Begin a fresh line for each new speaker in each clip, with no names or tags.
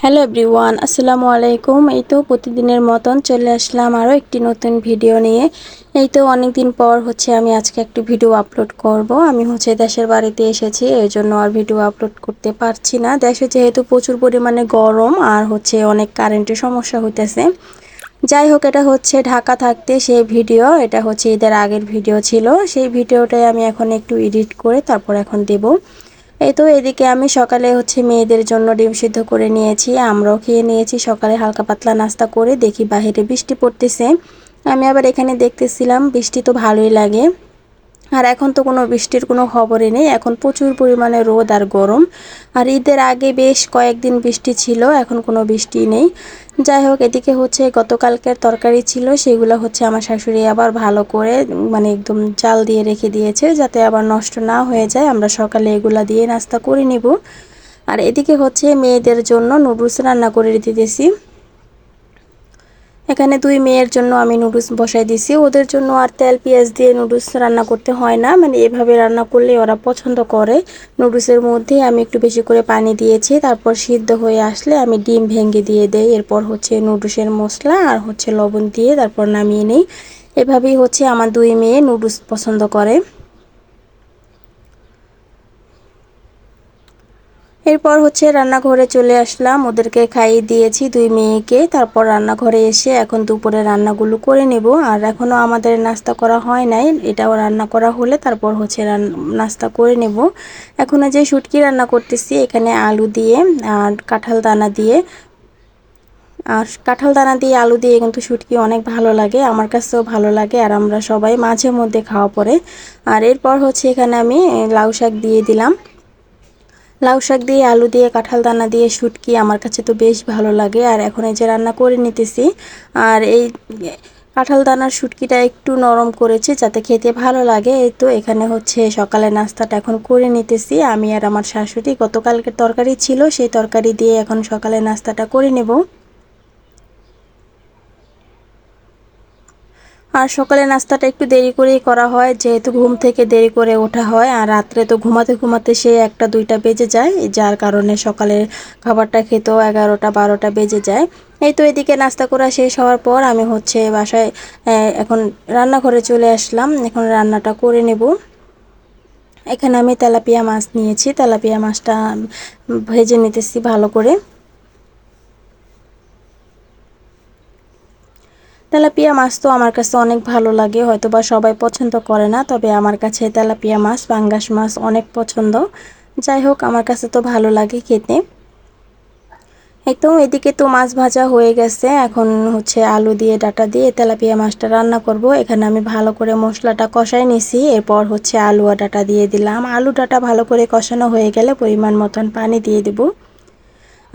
Hello everyone আসসালামু আলাইকুম এই তো প্রতিদিনের মতন চলে আসলাম আরও একটি নতুন ভিডিও নিয়ে। এই তো অনেক দিন পর হচ্ছে আমি আজকে একটি ভিডিও আপলোড করব। আমি হচ্ছে দেশের বাড়িতে এসেছি, এই জন্য আর ভিডিও আপলোড করতে পারছি না। দেশে যেহেতু প্রচুর পরিমাণে গরম আর হচ্ছে অনেক কারেন্টের সমস্যা হইতেছে। যাই হোক, এটা হচ্ছে ঢাকা থাকতে সেই ভিডিও এটা হচ্ছে ঈদের আগের ভিডিও ছিল। সেই ভিডিওটাই আমি এখন একটু এডিট করে তারপর এখন দেবো। এই তো এদিকে আমি সকালে হচ্ছে মেয়েদের জন্য ডিম সিদ্ধ করে নিয়েছি, আমরাও খেয়ে নিয়েছি। সকালে হালকা পাতলা নাস্তা করে দেখি বাহিরে বৃষ্টি পড়তেছে। আমি আবার এখানে দেখতেছিলাম, বৃষ্টি তো ভালোই লাগে। আর এখন তো কোনো বৃষ্টির কোনো খবরই নেই। এখন প্রচুর পরিমাণে রোদ আর গরম। আর ঈদের আগে বেশ কয়েকদিন বৃষ্টি ছিল, এখন কোনো বৃষ্টি নেই। যাই হোক, এদিকে হচ্ছে গতকালকের তরকারি ছিল, সেগুলো হচ্ছে আমার শাশুড়ি আবার ভালো করে মানে একদম জাল দিয়ে রেখে দিয়েছে, যাতে আবার নষ্ট না হয়ে যায়। আমরা সকালে এগুলা দিয়ে নাস্তা করে নিব। আর এদিকে হচ্ছে মেয়েদের জন্য নুডলস রান্না করে দিতেছি। এখানে দুই মেয়ের জন্য আমি নুডলস বসাই দিছি ওদের জন্য আর তেল, পেঁয়াজ দিয়ে নুডলস রান্না করতে হয় না। মানে এভাবে রান্না করলে ওরা পছন্দ করে। নুডলসের মধ্যে আমি একটু বেশি করে পানি দিয়েছি। তারপর সিদ্ধ হয়ে আসলে আমি ডিম ভেঙে দিয়ে দেই। এরপর হচ্ছে নুডলসের মশলা আর হচ্ছে লবণ দিয়ে তারপর নামিয়ে নিই। এভাবেই হচ্ছে আমার দুই মেয়ে নুডলস পছন্দ করে। এরপর হচ্ছে রান্নাঘরে চলে আসলাম। ওদেরকে খাইয়ে দিয়েছি দুই মেয়েকে। তারপর রান্নাঘরে এসে এখন দুপুরে রান্নাগুলো করে নেব। আর এখনও আমাদের নাস্তা করা হয় নাই। এটাও রান্না করা হলে তারপর হচ্ছে নাস্তা করে নেব। এখন যে শুটকি রান্না করতেছি, এখানে আলু দিয়ে আর কাঁঠাল দানা দিয়ে। আর কাঁঠাল দানা দিয়ে আলু দিয়ে কিন্তু শুটকি অনেক ভালো লাগে। আমার কাছেও ভালো লাগে আর আমরা সবাই মাঝে মধ্যে খাওয়া পরে। আর এরপর হচ্ছে এখানে আমি লাউ শাক দিয়ে দিলাম। লাউ শাক দিয়ে, আলু দিয়ে, কাঁঠাল দানা দিয়ে, শুটকি আমার কাছে তো বেশ ভালো লাগে। আর এখন এই যে রান্না করে নিতেছি, আর এই কাঁঠাল দানার শুটকিটা একটু নরম করেছি যাতে খেতে ভালো লাগে। এই তো এখানে হচ্ছে সকালে নাস্তাটা এখন করে নিতেছি। আমি আর আমার শাশুড়ি গতকালকের তরকারি ছিল, সেই তরকারি দিয়ে এখন সকালে নাস্তাটা করে নেব। আর সকালে নাস্তাটা একটু দেরি করেই করা হয়, যেহেতু ঘুম থেকে দেরি করে ওঠা হয়, আর রাত্রে তো ঘুমাতে ঘুমাতে সে একটা দুইটা বেজে যায়, যার কারণে সকালের খাবারটা খেতেও এগারোটা বারোটা বেজে যায়। এই তো এদিকে নাস্তা করা শেষ হওয়ার পর আমি হচ্ছে বাসায় এখন রান্নাঘরে চলে আসলাম, এখন রান্নাটা করে নেব। এখানে আমি তেলাপিয়া মাছ নিয়েছি, তেলাপিয়া মাছটা ভেজে নিতেছি ভালো করে। তেলাপিয়া মাছ তো আমার কাছে অনেক ভালো লাগে হয়তো বা সবাই পছন্দ করে না, তবে আমার কাছে তেলাপিয়া মাছ, পাঙ্গাস মাছ অনেক পছন্দ। যাই হোক, আমার কাছে তো ভালো লাগে খেতে। একদম এদিকে তো মাছ ভাজা হয়ে গেছে, এখন হচ্ছে আলু দিয়ে, ডাটা দিয়ে তেলাপিয়া মাছটা রান্না করব। এখানে আমি ভালো করে মশলাটা কষাই নিছি, এরপর হচ্ছে আলু আর ডাটা দিয়ে দিলাম। আলু ডাটা ভালো করে কষানো হয়ে গেলে পরিমাণ মতন পানি দিয়ে দেবো।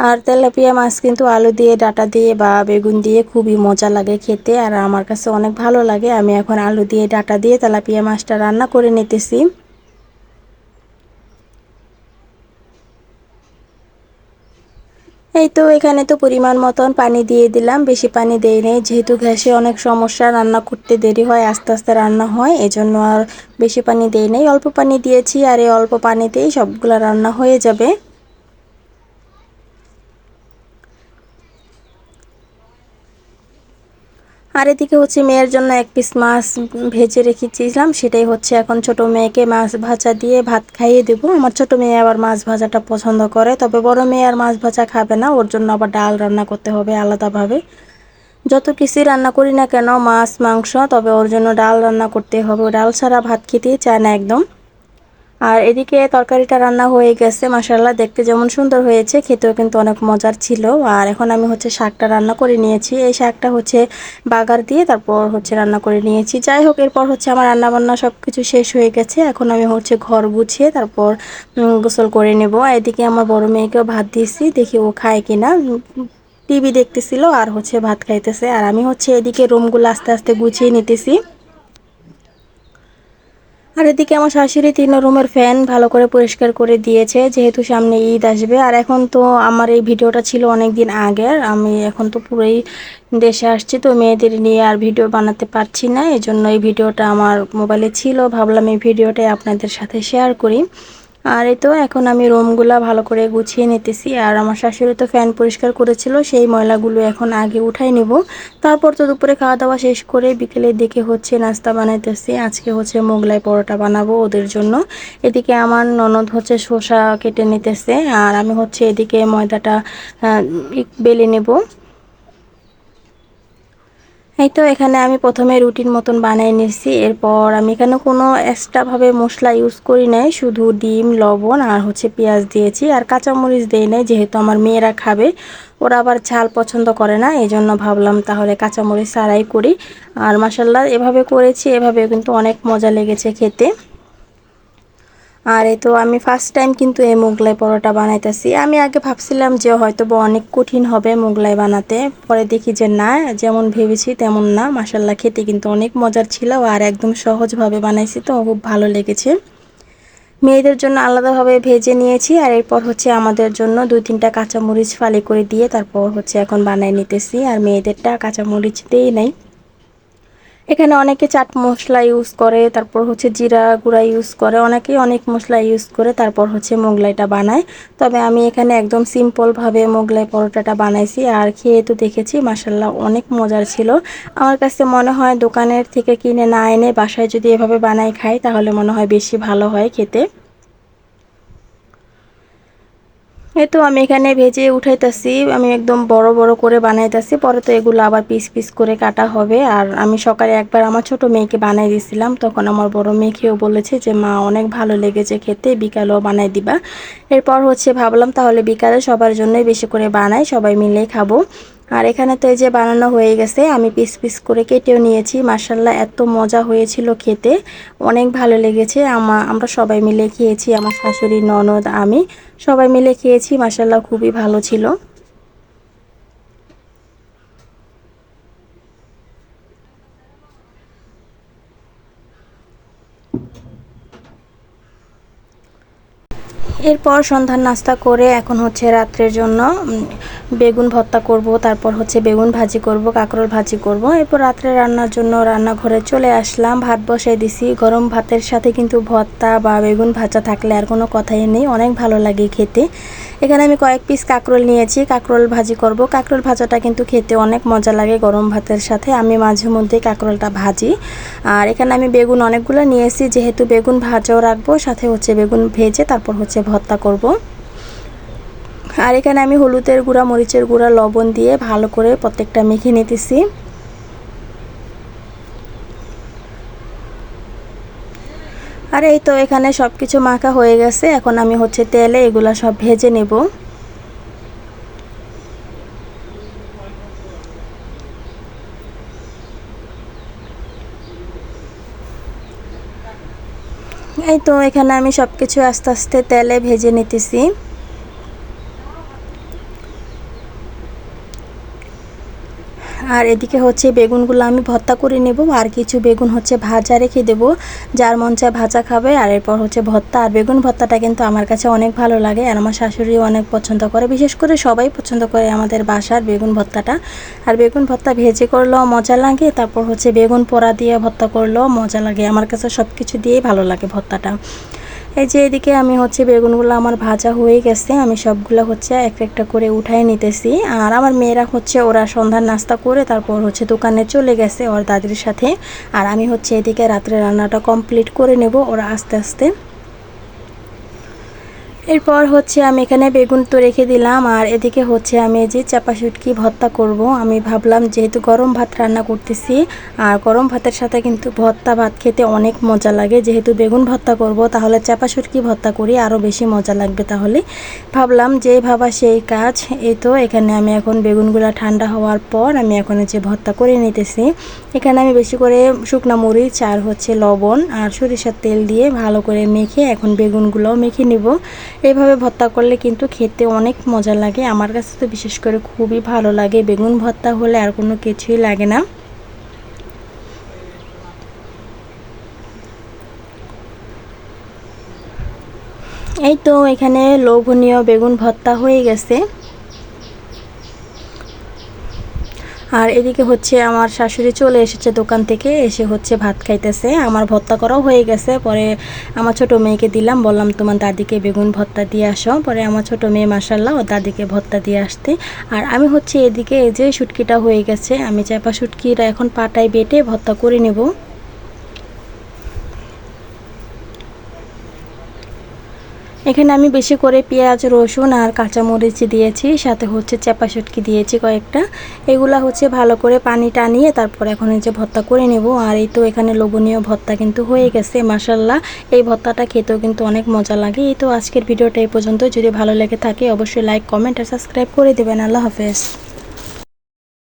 আর তেলাপিয়া মাছ কিন্তু আলু দিয়ে, ডাটা দিয়ে বা বেগুন দিয়ে খুবই মজা লাগে খেতে। আর আমার কাছে অনেক ভালো লাগে। আমি এখন আলু দিয়ে, ডাটা দিয়ে তেলাপিয়া মাছটা রান্না করে নিতেছি। এই তো এখানে তো পরিমাণ মতন পানি দিয়ে দিলাম। বেশি পানি দেই নেই। যেহেতু গ্যাসে অনেক সমস্যা, রান্না করতে দেরি হয়, আস্তে আস্তে রান্না হয়, এজন্য আর বেশি পানি দেই নেই। অল্প পানি দিয়েছি আর এই অল্প পানিতেই সবগুলো রান্না হয়ে যাবে। আর এদিকে হচ্ছে মেয়ের জন্য এক পিস মাছ ভেজে রেখেছিলাম, সেটাই হচ্ছে এখন ছোট মেয়েকে মাছ ভাজা দিয়ে ভাত খাইয়ে দেবো। আমার ছোট মেয়ে আবার মাছ ভাজাটা পছন্দ করে, তবে বড় মেয়ে আর মাছ ভাজা খাবে না, ওর জন্য আবার ডাল রান্না করতে হবে আলাদাভাবে। যত কিছুই রান্না করি না কেন, মাছ, মাংস, তবে ওর জন্য ডাল রান্না করতে হবে। ডাল ছাড়া ভাত খেতেই চায় না একদম। আর এদিকে তরকারিটা রান্না হয়ে গেছে মাসাল্লাহ দেখতে যেমন সুন্দর হয়েছে, খেতেও কিন্তু অনেক মজার ছিল। আর এখন আমি হচ্ছে শাকটা রান্না করে নিয়েছি। এই শাকটা হচ্ছে বাগার দিয়ে তারপর হচ্ছে রান্না করে নিয়েছি। যাই হোক, এরপর হচ্ছে আমার রান্না বান্না সব কিছু শেষ হয়ে গেছে। এখন আমি হচ্ছে ঘর গুছিয়ে তারপর গোসল করে নেব। এদিকে আমার বড় মেয়েকেও ভাত দিয়েছি, দেখি ও খায় কিনা। টিভি দেখতেছিল আর হচ্ছে ভাত খাইতেছে। আর আমি হচ্ছে এদিকে রুমগুলো আস্তে আস্তে গুছিয়ে নিতেছি। আর দিকে আমার শাশুড়ি তিন রুমের ফ্যান ভালো করে পরিষ্কার করে দিয়েছে, যেহেতু সামনে ঈদ আসবে। আর এখন তো আমার এই ভিডিওটা ছিল অনেক দিন আগের আমি এখন তো পুরোই দেশে আসছি, তো মেয়েদের নিয়ে আর ভিডিও বানাতে পারছি না। এই জন্য এই ভিডিওটা আমার মোবাইলে ছিল, ভাবলাম এই ভিডিওটাই আপনাদের সাথে শেয়ার করি। আর এই তো, এখন আমি রুমগুলা ভালো করে গুছিয়ে নিতেছি। আর আমার শাশুড়ি তো ফ্যান পরিষ্কার করেছিল, সেই ময়লাগুলো এখন আগে উঠাই নেব। তারপর তো দুপুরে খাওয়া দাওয়া শেষ করে বিকেলের দিকে হচ্ছে নাস্তা বানাইতেছি। আজকে হচ্ছে মোগলাই পরোটা বানাবো ওদের জন্য। এদিকে আমার ননদ হচ্ছে শসা কেটে নিতেছে। আর আমি হচ্ছে এদিকে ময়দাটা বেলে নেব। এই তো এখানে আমি প্রথমে রুটির মতন বানিয়ে নিয়েছি। এরপর আমি এখানে কোনো এক্সট্রাভাবে মশলা ইউজ করি নাই, শুধু ডিম, লবণ আর হচ্ছে পেঁয়াজ দিয়েছি আর কাঁচামরিচ দিই নাই, যেহেতু আমার মেয়েরা খাবে, ওরা আবার ঝাল পছন্দ করে না এই জন্য ভাবলাম তাহলে কাঁচামরিচ সারাই করি। আর মাসাল্লা এভাবে করেছি এভাবে কিন্তু অনেক মজা লেগেছে খেতে। আর এই তো আমি ফার্স্ট টাইম কিন্তু এই মোগলাই পরোটা বানাইতেছি। আমি আগে ভাবছিলাম যে হয়তো বা অনেক কঠিন হবে মোগলাই বানাতে। পরে দেখি যে না, যেমন ভেবেছি তেমন না। মাসাল্লাহ খেতে কিন্তু অনেক মজার ছিল আর একদম সহজভাবে বানাইছি তো, খুব ভালো লেগেছে। মেয়েদের জন্য আলাদাভাবে ভেজে নিয়েছি আর এরপর হচ্ছে আমাদের জন্য দুই তিনটা কাঁচামরিচ ফালি করে দিয়ে তারপর হচ্ছে এখন বানাই নিতেছি। আর মেয়েদেরটা কাঁচামরিচ দিয়েই নেই। এখানে অনেকে চাট মশলা ইউজ করে, তারপর হচ্ছে জিরা গুঁড়া ইউজ করে, অনেকেই অনেক মশলা ইউজ করে, তারপর হচ্ছে মোগলাইটা বানায়। তবে আমি এখানে একদম সিম্পলভাবে মোগলাই পরোটাটা বানাইছি, আর খেয়ে তো দেখেছি মাসাল্লাহ অনেক মজার ছিল। আমার কাছে মনে হয় দোকানের থেকে কিনে না এনে বাসায় যদি এভাবে বানাই খাই, তাহলে মনে হয় বেশি ভালো হয় খেতে। এই তো আমি এখানে ভেজে উঠাইতেছি, আমি একদম বড় বড় করে বানাইতেছি, পরে তো এগুলো আবার পিস পিস করে কাটা হবে। আর আমি সকালে একবার আমার ছোট মেয়েকে বানাই দিয়েছিলাম তখন আমার বড় মেয়েকেও বলেছে যে, মা, অনেক ভালো লেগেছে খেতে, বিকালেও বানাই দিবা। এরপর হচ্ছে ভাবলাম তাহলে বিকালে সবার জন্যই বেশি করে বানাই, সবাই মিলেই খাব। আর এখানে তো এই যে বানানো হয়ে গেছে, আমি পিস পিস করে কেটেও নিয়েছি। মার্শাল্লাহ এত মজা হয়েছিল খেতে। অনেক ভালো লেগেছে। আমা, আমরা সবাই মিলে খেয়েছি, আমার শাশুড়ি, ননদ, আমি সবাই মিলে খেয়েছি মার্শাল্লাহ খুবই ভালো ছিল। এরপর সন্ধ্যার নাস্তা করে এখন হচ্ছে রাত্রের জন্য বেগুন ভর্তা করব, তারপর হচ্ছে বেগুন ভাজি করব, কাঁকরোল ভাজি করব। এরপর রাত্রে রান্নার জন্য রান্নাঘরে চলে আসলাম, ভাত বসাই দিছি। গরম ভাতের সাথে কিন্তু ভর্তা বা বেগুন ভাজা থাকলে আর কোনো কথাই নেই, অনেক ভালো লাগে খেতে। এখানে আমি কয়েক পিস কাঁকরোল নিয়েছি, কাঁকরোল ভাজি করব। কাঁকরোল ভাজাটা কিন্তু খেতে অনেক মজা লাগে গরম ভাতের সাথে। আমি মাঝে মধ্যে কাঁকরোলটা ভাজি। আর এখানে আমি বেগুন অনেকগুলো নিয়েছি, যেহেতু বেগুন ভাজাও রাখব, সাথে হচ্ছে বেগুন ভেজে তারপর হচ্ছে ভর্তা করব। আর এখানে আমি হলুদের গুঁড়া, মরিচের গুঁড়া, লবণ দিয়ে ভালো করে প্রত্যেকটা মেখে নিতেছি। আর এই তো এখানে সব কিছু মাখা হয়ে গেছে। এখন আমি হচ্ছে তেলে এগুলা সব ভেজে নেব। এই তো এখানে আমি সব কিছু আস্তে আস্তে তেলে ভেজে নিতেছি। আর এদিকে হচ্ছে বেগুনগুলো আমি ভর্তা করে নেব, আর কিছু বেগুন হচ্ছে ভাজা রেখে দেব, যার মন চায় ভাজা খাবে, আর এরপর হচ্ছে ভর্তা, আর বেগুন ভর্তাটা কিন্তু আমার কাছে অনেক ভালো লাগে, আর আমার শাশুড়িও অনেক পছন্দ করে, বিশেষ করে সবাই পছন্দ করে আমাদের বাসার বেগুন ভর্তাটা। আর বেগুন ভর্তা ভেজে করলেও মজা লাগে, তারপর হচ্ছে বেগুন পোড়া দিয়ে ভর্তা করলেও মজা লাগে, আমার কাছে সব কিছু দিয়েই ভালো লাগে ভর্তাটা। এই যে এদিকে আমি হচ্ছে বেগুনগুলো আমার ভাজা হয়ে গেছে, আমি সবগুলো হচ্ছে এক একটা করে উঠাই নিতেছি। আর আমার মেয়েরা হচ্ছে ওরা সন্ধ্যার নাস্তা করে তারপর হচ্ছে দোকানে চলে গেছে ওর দাদির সাথে। আর আমি হচ্ছে এদিকে রাত্রে রান্নাটা কমপ্লিট করে নেব, ওরা আস্তে আস্তে। এরপর হচ্ছে আমি এখানে বেগুন তো রেখে দিলাম, আর এদিকে হচ্ছে আমি যে চাপা শুটকি ভর্তা করব। আমি ভাবলাম যেহেতু গরম ভাত রান্না করতেছি, আর গরম ভাতের সাথে কিন্তু ভর্তা ভাত খেতে অনেক মজা লাগে। যেহেতু বেগুন ভর্তা করব, তাহলে চাপা শুটকি ভর্তা করি আরও বেশি মজা লাগবে তাহলে। ভাবলাম যে ভাবা সেই কাজ, এই তো এখানে আমি এখন বেগুনগুলো ঠান্ডা হওয়ার পর আমি এখন যে ভর্তা করে নিতেছি। এখানে আমি বেশি করে শুকনা মরিচ আর হচ্ছে লবণ আর সরিষার তেল দিয়ে ভালো করে মেখে এখন বেগুনগুলোও মেখে নিব। এভাবে ভর্তা করলে কিন্তু খেতে অনেক মজা লাগে। আমার কাছে তো বিশেষ করে খুবই ভালো লাগে। বেগুন ভর্তা হলে আর কোনো কিছুই লাগে না। এই তো এখানে লোভনীয় বেগুন ভর্তা হয়ে গেছে। আর এদিকে হচ্ছে আমার শাশুড়ি চলে এসেছে দোকান থেকে, এসে হচ্ছে ভাত খাইতেছে। আমার ভর্তা করাও হয়ে গেছে, পরে আমার ছোট মেয়েকে দিলাম, বললাম, তোমার দাদিকে বেগুন ভর্তা দিয়ে আসো। পরে আমার ছোট মেয়ে মাসাল্লাহ ও দাদিকে ভর্তা দিয়ে আসতে আর আমি হচ্ছে এদিকে এই যে শুটকিটা হয়ে গেছে, আমি চাপা শুটকিটা এখন পাটায় বেটে ভর্তা করে নেব। এখানে আমি বেশি করে পেঁয়াজ, রসুন আর কাঁচামরিচ দিয়েছি, সাথে হচ্ছে চেপা শুটকি দিয়েছি কয়েকটা। এগুলা হচ্ছে ভালো করে পানি টানিয়ে তারপর এখন যে ভর্তা করে নেব। আর এই তো এখানে লোভনীয় ভর্তা কিন্তু হয়ে গেছে মাসাল্লাহ এই ভর্তাটা খেতেও কিন্তু অনেক মজা লাগে। এই তো আজকের ভিডিওটা এই পর্যন্ত যদি ভালো লেগে থাকে, অবশ্যই লাইক কমেন্ট আর সাবস্ক্রাইব করে দেবেন। আল্লাহ হাফেজ।